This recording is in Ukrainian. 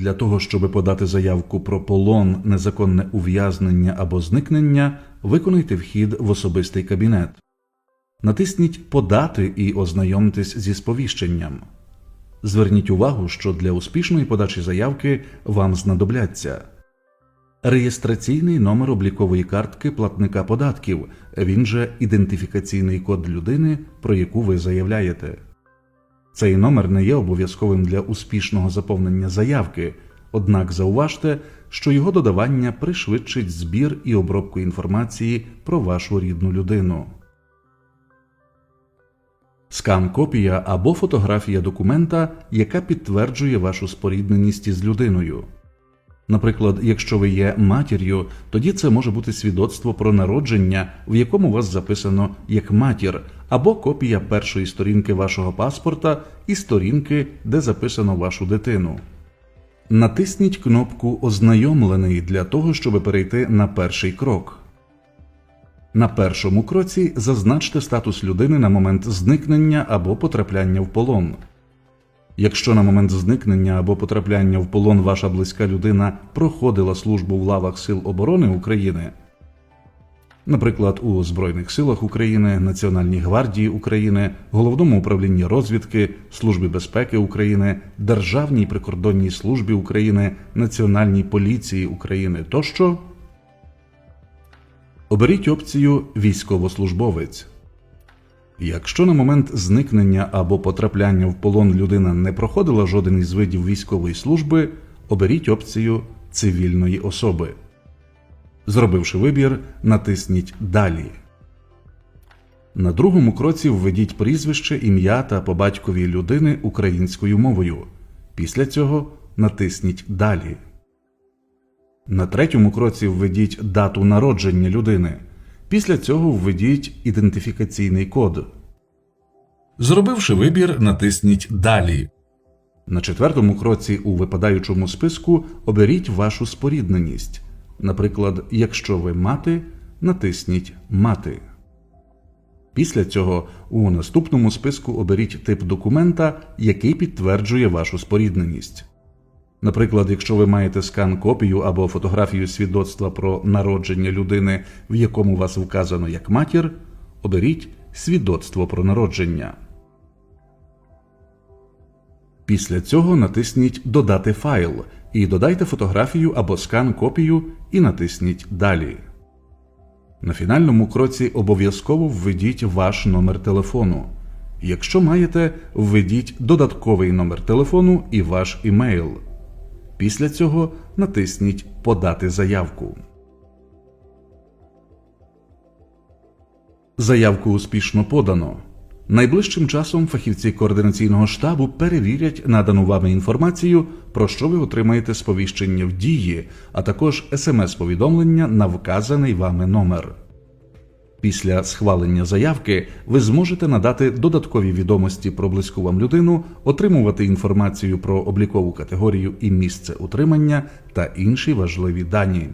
Для того, щоб подати заявку про полон, незаконне ув'язнення або зникнення, виконайте вхід в особистий кабінет. Натисніть Подати і ознайомтесь зі сповіщенням. Зверніть увагу, що для успішної подачі заявки вам знадобляться реєстраційний номер облікової картки платника податків, він же ідентифікаційний код людини, про яку ви заявляєте. Цей номер не є обов'язковим для успішного заповнення заявки, однак зауважте, що його додавання пришвидшить збір і обробку інформації про вашу рідну людину. Скан копія або фотографія документа, яка підтверджує вашу спорідненість із людиною. Наприклад, якщо ви є матір'ю, тоді це може бути свідоцтво про народження, в якому вас записано як матір, або копія першої сторінки вашого паспорта і сторінки, де записано вашу дитину. Натисніть кнопку Ознайомлений для того, щоб перейти на перший крок. На першому кроці зазначте статус людини на момент зникнення або потрапляння в полон. Якщо на момент зникнення або потрапляння в полон ваша близька людина проходила службу в лавах Сил оборони України, наприклад, у Збройних силах України, Національній гвардії України, Головному управлінні розвідки, Службі безпеки України, Державній прикордонній службі України, Національній поліції України тощо, оберіть опцію Військовослужбовець. Якщо на момент зникнення або потрапляння в полон людина не проходила жоден із видів військової служби, оберіть опцію цивільної особи. Зробивши вибір, натисніть Далі. На другому кроці введіть прізвище, ім'я та по батькові людини українською мовою. Після цього натисніть Далі. На третьому кроці введіть дату народження людини. Після цього введіть ідентифікаційний код. Зробивши вибір, натисніть Далі. На четвертому кроці у випадаючому списку оберіть вашу спорідненість. Наприклад, якщо ви мати, натисніть Мати. Після цього у наступному списку оберіть тип документа, який підтверджує вашу спорідненість. Наприклад, якщо ви маєте скан копію або фотографію свідоцтва про народження людини, в якому вас вказано як матір, оберіть свідоцтво про народження. Після цього натисніть Додати файл і додайте фотографію або скан копію і натисніть Далі. На фінальному кроці обов'язково введіть ваш номер телефону. Якщо маєте, введіть додатковий номер телефону і ваш імейл. Після цього натисніть Подати заявку. Заявку успішно подано. Найближчим часом фахівці координаційного штабу перевірять надану вами інформацію, про що ви отримаєте сповіщення в дії, а також смс-повідомлення на вказаний вами номер. Після схвалення заявки ви зможете надати додаткові відомості про близьку вам людину, отримувати інформацію про облікову категорію і місце утримання та інші важливі дані.